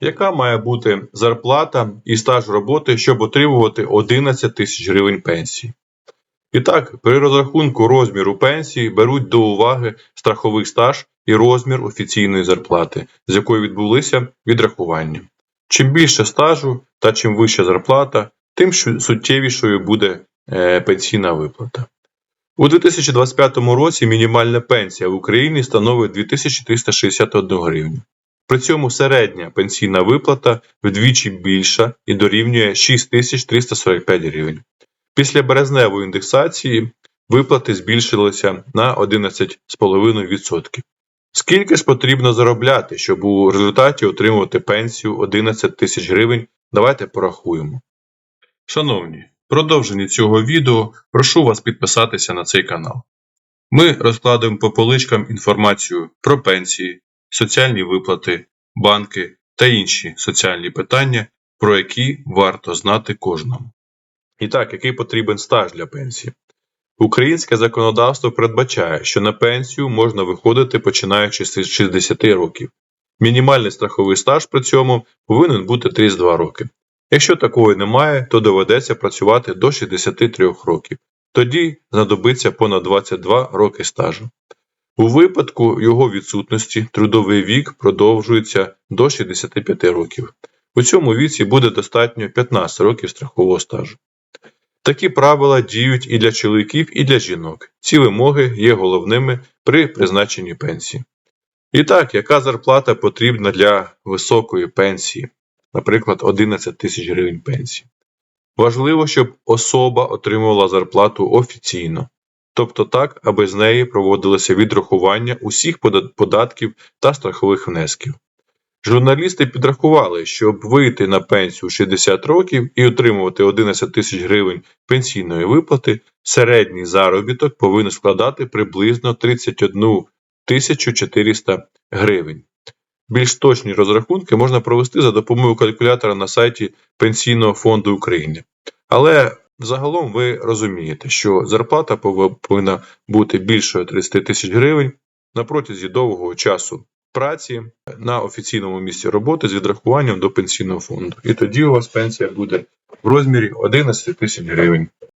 Яка має бути зарплата і стаж роботи, щоб отримувати 11 тисяч гривень пенсії? І так, при розрахунку розміру пенсії беруть до уваги страховий стаж і розмір офіційної зарплати, з якої відбулися відрахування. Чим більше стажу та чим вища зарплата, тим суттєвішою буде е, пенсійна виплата. У 2025 році мінімальна пенсія в Україні становить 2361 гривню. При цьому середня пенсійна виплата вдвічі більша і дорівнює 6345 гривень. Після березневої індексації виплати збільшилися на 11,5%. Скільки ж потрібно заробляти, щоб у результаті отримувати пенсію 11 тисяч гривень? Давайте порахуємо. Шановні, в продовженні цього відео прошу вас підписатися на цей канал. Ми розкладуємо по поличкам інформацію про пенсії, соціальні виплати, банки та інші соціальні питання, про які варто знати кожному. І так, який потрібен стаж для пенсії? Українське законодавство передбачає, що на пенсію можна виходити починаючи з 60 років. Мінімальний страховий стаж при цьому повинен бути 32 роки. Якщо такого немає, то доведеться працювати до 63 років. Тоді знадобиться понад 22 роки стажу. У випадку його відсутності трудовий вік продовжується до 65 років. У цьому віці буде достатньо 15 років страхового стажу. Такі правила діють і для чоловіків, і для жінок. Ці вимоги є головними при призначенні пенсії. І так, яка зарплата потрібна для високої пенсії, наприклад, 11 тисяч гривень пенсії? Важливо, щоб особа отримувала зарплату офіційно, тобто так, аби з неї проводилося відрахування усіх податків та страхових внесків. Журналісти підрахували, щоб вийти на пенсію 60 років і отримувати 11 тисяч гривень пенсійної виплати, середній заробіток повинен складати приблизно 31 тисячу 400 гривень. Більш точні розрахунки можна провести за допомогою калькулятора на сайті Пенсійного фонду України. Але загалом ви розумієте, що зарплата пов- повинна бути більшою 30 тисяч гривень на протязі довгого часу праці на офіційному місці роботи з відрахуванням до пенсійного фонду. І тоді у вас пенсія буде в розмірі 11 тисяч гривень.